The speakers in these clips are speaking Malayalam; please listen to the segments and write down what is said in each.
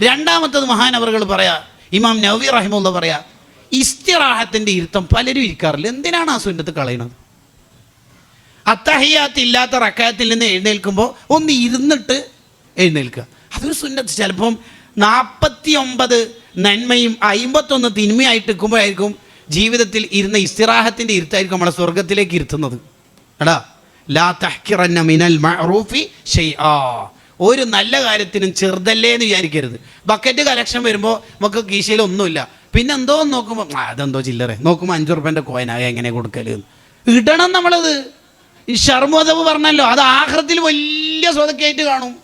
രണ്ടാമത്തത് മഹാനവറുകൾ പറയാ ഇമാം നവി റഹിമുള്ള പറയാ ഇസ്തിറാഹത്തിന്റെ ഇരുത്തം പലരും ഇരിക്കാറില്ല. എന്തിനാണ് ആ സുന്നത്ത് കളയണത്? അത്തഹിയാത്ത് ഇല്ലാത്ത റക്കാത്തിൽ നിന്ന് എഴുന്നേൽക്കുമ്പോൾ ഒന്ന് ഇരുന്നിട്ട് എഴുന്നേൽക്കുക. അതൊരു സുന്നത്ത്. ചിലപ്പം നാൽപ്പത്തി ഒമ്പത് നന്മയും അയിമ്പത്തൊന്ന് തിന്മയായിട്ട് നിൽക്കുമ്പോഴായിരിക്കും ജീവിതത്തിൽ ഇരുന്ന ഇസ്തിറാഹത്തിന്റെ ഇരുത്തായിരിക്കും നമ്മളെ സ്വർഗത്തിലേക്ക് ഇരുത്തുന്നത്. എടാ ലാ തഹ്കിറന്ന മിനൽ മഅറൂഫി ഷൈആ ഒരു നല്ല കാര്യത്തിനും ചെറുതല്ലേ എന്ന് വിചാരിക്കരുത്. ബക്കറ്റ് കലക്ഷൻ വരുമ്പോൾ നമുക്ക് കീശയിൽ ഒന്നുമില്ല. പിന്നെ എന്തോ നോക്കുമ്പോൾ അതെന്തോ ചില്ലറ. നോക്കുമ്പോൾ അഞ്ചു റുപ്യന്റെ കോയിനാക എങ്ങനെ കൊടുക്കൽ ഇടണം നമ്മളത്. ഈ ഷർമോദവ് പറഞ്ഞല്ലോ അത് ആഹ്രത്തിൽ വലിയ സ്വതക്കായിട്ട് കാണും.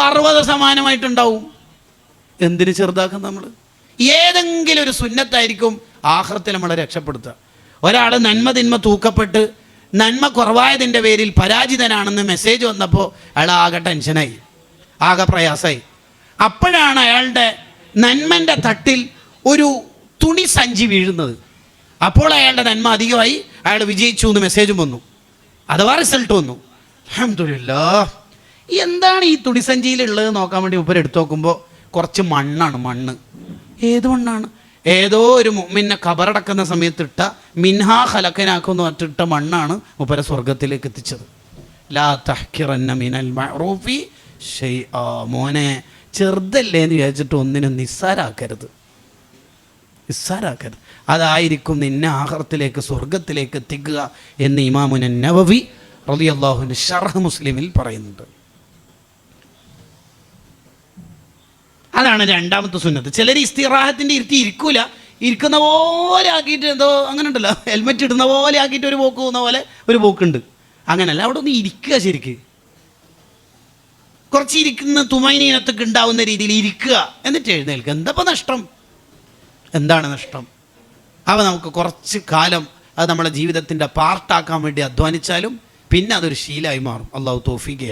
പർവത സമാനമായിട്ടുണ്ടാവും. എന്തിന് ചെറുതാക്കും നമ്മൾ ഏതെങ്കിലും ഒരു സുന്നത്തായിരിക്കും ആഹ്രത്തിൽ നമ്മളെ രക്ഷപ്പെടുത്തുക. ഒരാൾ നന്മ തിന്മ തൂക്കപ്പെട്ട് നന്മ കുറവായതിന്റെ പേരിൽ പരാജിതനാണെന്ന് മെസ്സേജ് വന്നപ്പോൾ അയാൾ ആകെ ടെൻഷനായി ആകെ പ്രയാസമായി. അപ്പോഴാണ് അയാളുടെ നന്മന്റെ തട്ടിൽ ഒരു തുണി സഞ്ചി വീഴുന്നത്. അപ്പോൾ അയാളുടെ നന്മ അധികമായി അയാൾ വിജയിച്ചു എന്ന് മെസ്സേജും വന്നു. അഥവാ റിസൾട്ട് വന്നു. അൽഹംദുലില്ലാ എന്താണ് ഈ തുണിസഞ്ചിയിലുള്ളത് നോക്കാൻ വേണ്ടി ഉപ്പർ എടുത്തു നോക്കുമ്പോൾ കുറച്ച് മണ്ണാണ് മണ്ണ്. ഏത് മണ്ണാണ്? ഏതോ ഒരു മുമ്മിനെ കബറടക്കുന്ന സമയത്ത് ഇട്ട മിൻഹാ ഹലക്കനാക്കുന്ന മറ്റിട്ട മണ്ണാണ് ഉപര സ്വർഗത്തിലേക്ക് എത്തിച്ചത്. ലാ തഹ്കിറന്ന മിനൽ മഅറൂഫി ഷെയ് മോനെ ചെറുതല്ലേ എന്ന് വിചാരിച്ചിട്ട് ഒന്നിനും നിസ്സാരാക്കരുത്. നിസ്സാരാക്കരുത്. അതായിരിക്കും നിന്നെ ആഹ്റത്തിലേക്ക് സ്വർഗത്തിലേക്ക് എത്തിക്കുക എന്ന് ഇമാമുന നവവി അൻഹു ഷർഹ് മുസ്ലിമിൽ പറയുന്നുണ്ട്. അതാണ് രണ്ടാമത്തെ സുന്നത്ത്. ചിലർ ഇസ്തിറാഹത്തിന്റെ ഇരുത്തി ഇരിക്കൂല. ഇരിക്കുന്ന പോലെ ആക്കിയിട്ട് എന്തോ അങ്ങനെ ഉണ്ടല്ലോ ഹെൽമെറ്റ് ഇടുന്ന പോലെ ആക്കിയിട്ട് ഒരു പോക്ക് പോകുന്ന പോലെ ഒരു പോക്കുണ്ട്. അങ്ങനല്ല അവിടെ ഒന്ന് ഇരിക്കുക ശരിക്ക്. കുറച്ച് ഇരിക്കുന്ന തുമൈനീനത്തൊക്കെ ഉണ്ടാവുന്ന രീതിയിൽ ഇരിക്കുക. എന്നിട്ട് എഴുന്നേൽക്കുക. എന്താ നഷ്ടം? എന്താണ് നഷ്ടം? അവ നമുക്ക് കുറച്ച് കാലം അത് നമ്മളെ ജീവിതത്തിന്റെ പാർട്ടാക്കാൻ വേണ്ടി അധ്വാനിച്ചാലും പിന്നെ അതൊരു ശീലമായി മാറും. അള്ളാഹു തോഫിക്ക്